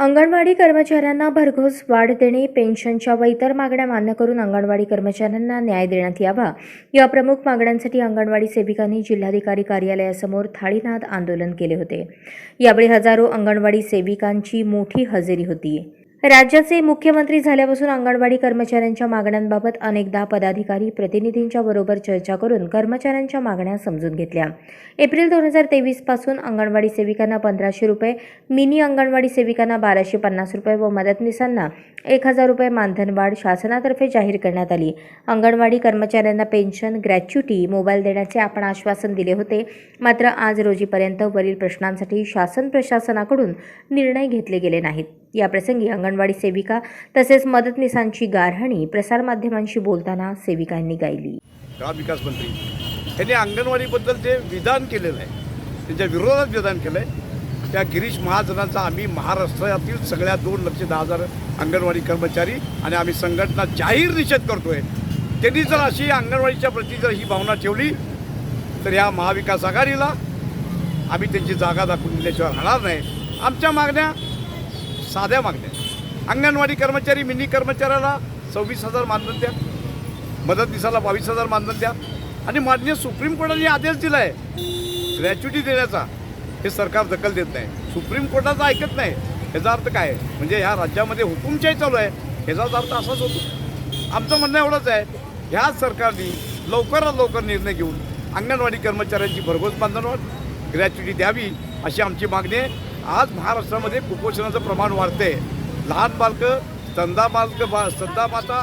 अंगणवाडी कर्मचाऱ्यांना भरघोस वाढ देणे पेन्शनच्या व इतर मागण्या मान्य करून अंगणवाडी कर्मचाऱ्यांना न्याय देण्यात यावा. या प्रमुख मागण्यांसाठी अंगणवाडी सेविकांनी जिल्हाधिकारी कार्यालयासमोर थाळीनाद आंदोलन केले होते. यावेळी हजारो अंगणवाडी सेविकांची मोठी हजेरी होती. राज्याचे मुख्यमंत्री झाल्यापासून अंगणवाडी कर्मचाऱ्यांच्या मागण्यांबाबत अनेकदा पदाधिकारी प्रतिनिधींच्या बरोबर चर्चा करून कर्मचाऱ्यांच्या मागण्या समजून घेतल्या. एप्रिल दोन हजार तेवीसपासून अंगणवाडी सेविकांना पंधराशे रुपये मिनी अंगणवाडी सेविकांना बाराशे पन्नास रुपये व मदतनीसांना एक हजार रुपये मानधनवाढ शासनातर्फे जाहीर करण्यात आली. अंगणवाडी कर्मचाऱ्यांना पेन्शन ग्रॅच्युटी मोबाईल देण्याचे आपण आश्वासन दिले होते. मात्र आज रोजीपर्यंत वरील प्रश्नांसाठी शासन प्रशासनाकडून निर्णय घेतले गेले नाहीत. याप्रसंगी अंगणवाडी सेविका तसेच मदतनीसांची गारहाणी प्रसारमाध्यमांशी बोलताना सेविकांनी गायली. ग्राम विकास मंत्री यांनी अंगणवाडीबद्दल जे विधान केलेलं आहे त्यांच्या विरोधात विधान केलं आहे त्या गिरीश महाजनांचा आम्ही महाराष्ट्रातील सगळ्या दोन लक्ष दहा हजार अंगणवाडी कर्मचारी आणि आम्ही संघटना जाहीर निषेध करतोय. त्यांनी जर अशी अंगणवाडीच्या प्रती जर ही भावना ठेवली तर या महाविकास आघाडीला आम्ही त्यांची जागा दाखवून दिल्याशिवाय राहणार नाही. आमच्या मागण्या साध्या मागण्या अंगणवाडी कर्मचारी मिनी कर्मचाऱ्याला सव्वीस हजार मानधन द्या. मदतनीसाला बावीस हजार मानधन द्या. आणि माननीय सुप्रीम कोर्टाने आदेश दिला आहे ग्रॅच्युटी देण्याचा. हे सरकार दखल देत नाही. सुप्रीम कोर्टाचा ऐकत नाही. ह्याचा अर्थ काय? आहे? म्हणजे ह्या राज्यामध्ये हुकुमशाही चालू आहे. ह्याचाच अर्थ असाच होतो. आमचं म्हणणं एवढंच आहे. ह्या सरकारने लवकरात लवकर निर्णय घेऊन अंगणवाडी कर्मचाऱ्यांची भरघोस मानधनवाढ ग्रॅच्युटी द्यावी अशी आमची मागणी आहे. आज महाराष्ट्रामध्ये कुपोषणाचं प्रमाण वाढतंय लहान बालकं स्तंदा बालकं बा स्तंदा माता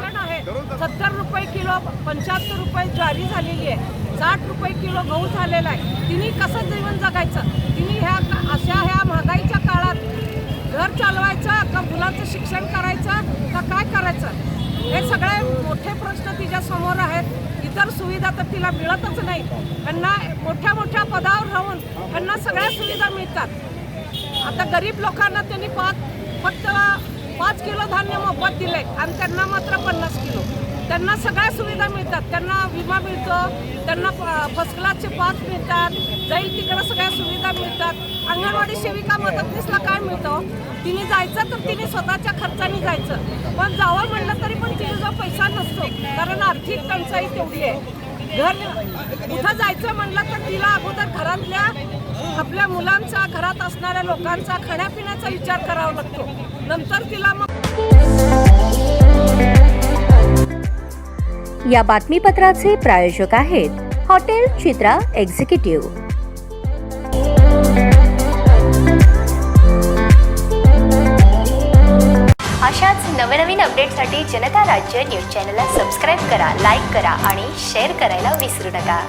सत्तर रुपये किलो पंच्याहत्तर रुपये ज्वारी झालेली आहे. साठ रुपये किलो गहू झालेला आहे. तिने कसं जीवन जगायचं? तिने ह्या अशा ह्या महागाईच्या काळात घर चालवायचं का मुलांचं शिक्षण करायचं का काय करायचं? हे सगळे मोठे प्रश्न तिच्या समोर आहेत. इतर सुविधा तर तिला मिळतच नाही. त्यांना मोठ्या मोठ्या पदावर राहून त्यांना सगळ्या सुविधा मिळतात. आता गरीब लोकांना त्यांनी पाच फक्त पाच किलो धान्य मोफत दिले आणि त्यांना मात्र पन्नास किलो. त्यांना सगळ्या सुविधा मिळतात. त्यांना विमा मिळतो. त्यांना फर्स्ट क्लासचे पास मिळतात. जाईल तिकडं सगळ्या सुविधा मिळतात. अंगणवाडी सेविका मदतनीसला काय मिळतं? तिने जायचं तर तिने स्वतःच्या खर्चाने जायचं. पण जावं म्हणलं तरी पण तिने जो पैसा नसतो. कारण आर्थिक टंचाई तेवढी आहे. घर कुठं जायचं म्हणलं तर तिला अगोदर घरातल्या आपल्या मुलांचा घरात असणाऱ्या लोकांचा खाण्यापिण्याचा विचार करावा लागतो. नंतर तिला मग या बातमीपत्राचे प्रायोजक आहेत हॉटेल चित्रा एक्झिक्युटिव्ह. अशाच नवनवीन अपडेटसाठी जनता राज्य न्यूज चॅनलला सबस्क्राईब करा लाईक करा आणि शेअर करायला विसरू नका.